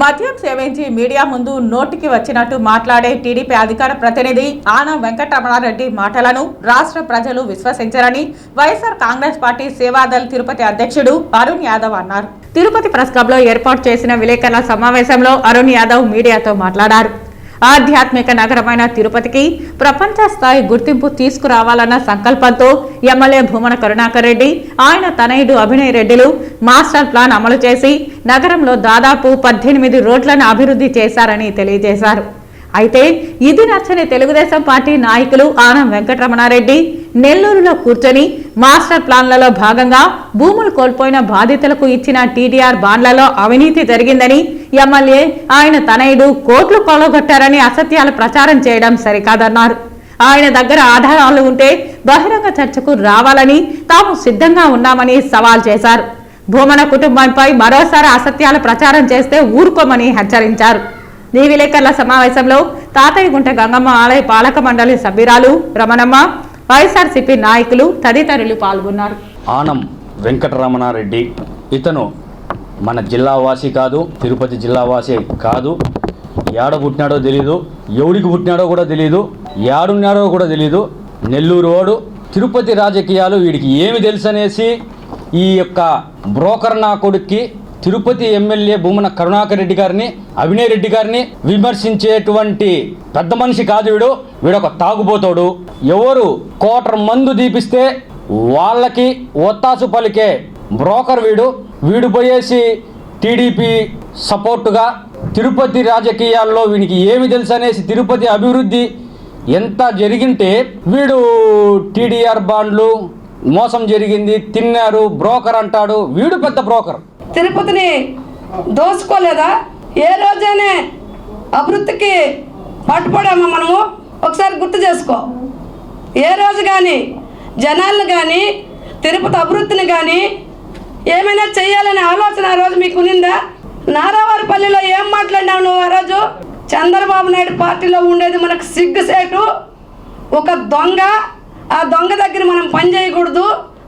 మద్యం సేవించి మీడియా ముందు నోటికి వచ్చినట్టు మాట్లాడే టీడీపీ అధికార ప్రతినిధి ఆనం వెంకటరమణారెడ్డి మాటలను రాష్ట్ర ప్రజలు విశ్వసించరని వైఎస్ఆర్ కాంగ్రెస్ పార్టీ సేవాదల్ తిరుపతి అధ్యక్షుడు అరుణ్ యాదవ్ అన్నారు. తిరుపతి ప్రెస్ క్లబ్లో ఏర్పాటు చేసిన విలేకరుల సమావేశంలో అరుణ్ యాదవ్ మీడియాతో మాట్లాడారు. ఆధ్యాత్మిక నగరమైన తిరుపతికి ప్రపంచ స్థాయి గుర్తింపు తీసుకురావాలన్న సంకల్పంతో ఎమ్మెల్యే భూమన కరుణాకర్ రెడ్డి ఆయన తనయుడు అభినయ్ రెడ్డిలు మాస్టర్ ప్లాన్ అమలు చేసి నగరంలో దాదాపు పద్దెనిమిది రోడ్లను అభివృద్ధి చేశారని తెలియజేశారు. అయితే ఇది నచ్చని తెలుగుదేశం పార్టీ నాయకులు ఆనం వెంకటరమణారెడ్డి నెల్లూరులో కూర్చొని మాస్టర్ ప్లాన్లలో భాగంగా భూములు కోల్పోయిన బాధితులకు ఇచ్చిన టీడీఆర్ బాండ్లలో అవినీతి జరిగిందని ఎమ్మెల్యే ఆయన తనయుడు కోట్లు కొలగొట్టారని అసత్యాలు ప్రచారం చేయడం సరికాదన్నారు. ఆయన దగ్గర ఆధారాలు ఉంటే బహిరంగ చర్చకు రావాలని తాము సిద్ధంగా ఉన్నామని సవాల్ చేశారు. భూమన కుటుంబంపై మరోసారి అసత్యాల ప్రచారం చేస్తే ఊరుకోమని హెచ్చరించారు. ఈ విలేకరుల సమావేశంలో తాతయ్యగుంట గంగమ్మ ఆలయ పాలక మండలి సభ్యురాలు రమణమ్మ వైఎస్ఆర్సీపీ నాయకులు తదితరులు పాల్గొన్నారు. ఆనం వెంకటరమణారెడ్డి. ఇతను మన జిల్లావాసి కాదు తిరుపతి జిల్లావాసి కాదు. ఏడ పుట్టినాడో తెలీదు ఎవడికి పుట్టినాడో కూడా తెలియదు ఏడున్నాడో కూడా తెలియదు నెల్లూరు వాడు తిరుపతి రాజకీయాలు వీడికి ఏమి తెలుసు అనేసి ఈ యొక్క బ్రోకర్ నా కొడుక్కి తిరుపతి ఎమ్మెల్యే భూమన కరుణాకర్ రెడ్డి గారిని అభినయ్ రెడ్డి గారిని విమర్శించేటువంటి పెద్ద మనిషి కాదు వీడు. వీడొక తాగుబోతాడు. ఎవరు కోటర్ మందు దీపిస్తే వాళ్ళకి ఒత్తాసు పలికే బ్రోకర్ వీడు. వీడు పోయేసి టీడీపీ సపోర్టుగా తిరుపతి రాజకీయాల్లో వీనికి ఏమి తెలుసు అనేసి తిరుపతి అభివృద్ధి ఎంత జరిగింటే వీడు టీడీఆర్ బాండ్లు మోసం జరిగింది తిన్నారు బ్రోకర్ అంటాడు. వీడు పెద్ద బ్రోకర్. తిరుపతిని దోసుకోలేదా ఏ రోజైనా అభివృద్ధికి పట్టుపడామా మనము? ఒకసారి గుర్తు చేసుకో. ఏ రోజు కానీ జనాలను కానీ తిరుపతి అభివృద్ధిని కానీ ఏమైనా చేయాలనే ఆలోచన ఆ రోజు మీకు ఉన్నిందా? నారావారిపల్లిలో ఏం మాట్లాడినావు నువ్వు ఆ రోజు? చంద్రబాబు నాయుడు పార్టీలో ఉండేది మనకు సిగ్గుసేటు ఒక దొంగ. ఆ దొంగ దగ్గర మనం పని చేయకూడదు.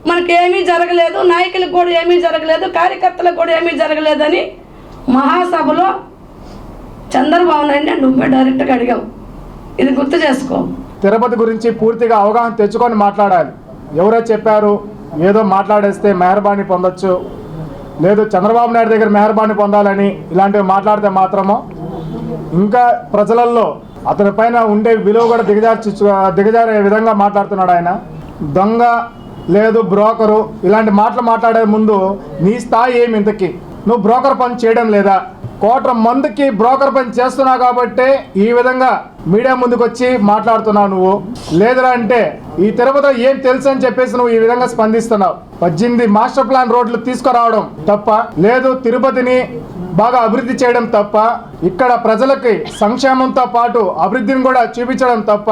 మనకి ఏమీ జరగలేదు నాయకులకు కూడా ఏమీ జరగలేదు కార్యకర్తలకు కూడా ఏమీ జరగలేదని మహాసభలో చంద్రబాబు నాయుడు నువ్వే డైరెక్ట్గా అడిగావు. ఇది గుర్తు చేసుకో. తిరుపతి గురించి పూర్తిగా అవగాహన తెచ్చుకొని మాట్లాడాలి. ఎవరో చెప్పారు ఏదో మాట్లాడేస్తే మెహర్బానీ పొందొచ్చు. లేదు చంద్రబాబు నాయుడు దగ్గర మెహర్బానీ పొందాలని ఇలాంటివి మాట్లాడితే మాత్రము ఇంకా ప్రజలల్లో అతని పైన ఉండే విలువ కూడా దిగజార్చి దిగజారే విధంగా మాట్లాడుతున్నాడు ఆయన. దొంగ లేదు బ్రోకరు ఇలాంటి మాటలు మాట్లాడే ముందు నీ స్థాయి ఏమి ఇంతకి? నువ్వు బ్రోకర్ పని చేయడం లేదా? కోట్ల మందికి బ్రోకర్ పని చేస్తున్నావు కాబట్టి ఈ విధంగా మీడియా ముందుకు వచ్చి మాట్లాడుతున్నావు నువ్వు. లేదురా అంటే ఈ తిరుపతిలో ఏం తెలుసు అని చెప్పేసి నువ్వు ఈ విధంగా స్పందిస్తున్నావు. పద్దెనిమిది మాస్టర్ ప్లాన్ రోడ్లు తీసుకురావడం తప్ప లేదు తిరుపతిని బాగా అభివృద్ధి చేయడం తప్ప ఇక్కడ ప్రజలకి సంక్షేమంతో పాటు అభివృద్ధిని కూడా చూపించడం తప్ప